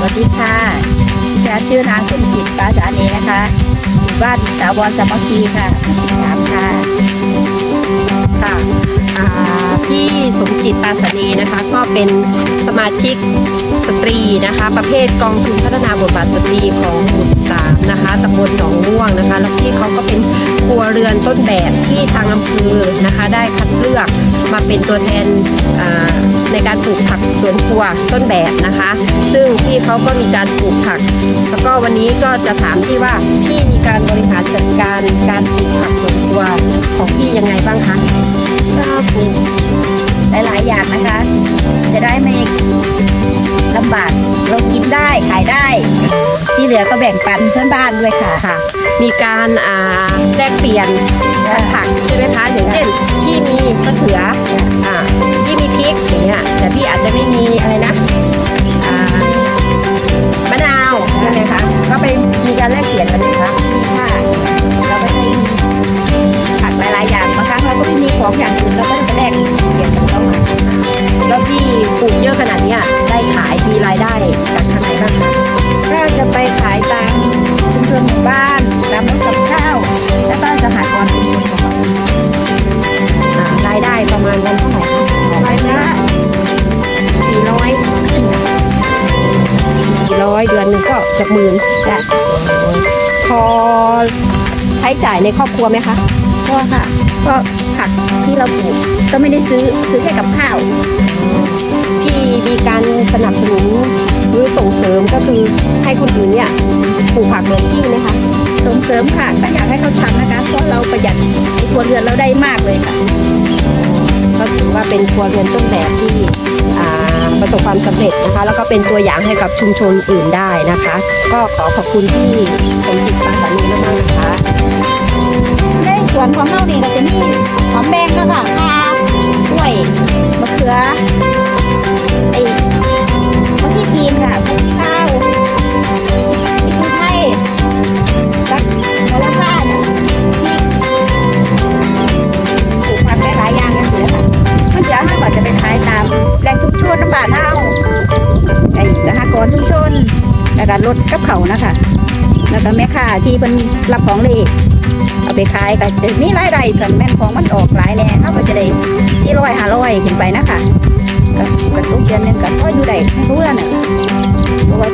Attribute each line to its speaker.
Speaker 1: สวัสดีค่ะดิฉันชื่อนางสมจิตปาสานีนะคะอยู่บ้านสาวรสามัคคีค่ะสามค่ะ
Speaker 2: ค่ะพี่สมจิตตาสนีนะคะ ก็เป็นสมาชิก สตรีนะคะ ประเภทกองทุนพัฒนาบทบาทสตรีของหมู่13นะคะตำบลหนองม่วงนะคะ แล้วพี่เขาก็เป็นครัวเรือนต้นแบบที่ทางอำเภอนะคะ ได้คัดเลือกมาเป็นตัวแทนในการปลูกผักสวนครัวต้นแบบนะคะ ซึ่งพี่เขาก็มีการปลูกผัก แล้วก็วันนี้ก็จะถามที่ว่าพี่มีการบริหารจัดการการปลูกผักสวนครัวของพี่ยังไงบ้างคะ
Speaker 1: ก็ปลูกหลายๆอย่างนะคะ จะได้ไม่ลำบากเรากินได้ขายได้ ที่เหลือก็แบ่งปันเพื่อนบ้านด้วยค่ะ
Speaker 2: คะมีการอ่าแลกเปลี่ยนกันผักใช่ไหมคะอย่างเช่น ปลูกเย
Speaker 1: อะข
Speaker 2: นาดเนี้ยได้ขายมีรายได้จากทางไหนบ้างคะ
Speaker 1: ก็จะไปขายตามชุมชนหมู่บ้านตามรถกับข้าวแล้วก็สหกรณ์ชุมชนของเรา
Speaker 2: อ่ารายได้ประมาณวันเท่าไหร่คะ
Speaker 1: รายละ
Speaker 2: สี่ร้อยสี่ร้อยเดือนหนึ่งก็เกือบหมื่น
Speaker 1: จ้ะ
Speaker 2: พอใช้จ่ายในครอบครัวไหมคะ
Speaker 1: ก็ค่ะก็ผักที่เราปลูกก็ไม่ได้ซื้อซื้อแค่กับข้าว
Speaker 2: พี่ มีการสนับสนุนหรือส่งเสริมก็คือให้คนอื่นเนี่ยปลูกผักเหมือนพี่ไหมคะ
Speaker 1: ส่งเสริมค่ะก็อยากให้เขาทำนะคะ เพราะเราประหยัดในครัวเรือนเราได้มากเลยค่ะ
Speaker 2: ก็ถือว่าเป็นครัวเรือนต้นแบบที่อ่าประสบความสำเร็จนะคะ แล้วก็เป็นตัวอย่างให้กับชุมชนอื่นได้นะคะ ก็ขอขอบคุณที่สมจิตปราสานีมากๆนะคะ
Speaker 1: ในส่วนของเฮานี่ก็จะมี รถกับเขานะคะแล้วก็แม่ค้าที่เป็นรับของเลยเอาไปขายก็จะมีรายได้ส่วนแม่นของมันออกหลายแน่เขาก็จะได้สี่ร้อยห้าร้อยขึ้นไปนะคะก็กระตุกเดือนหนึงก็พออยู่ได้ไม่รู้แล้วเนี่ยเพราะว่า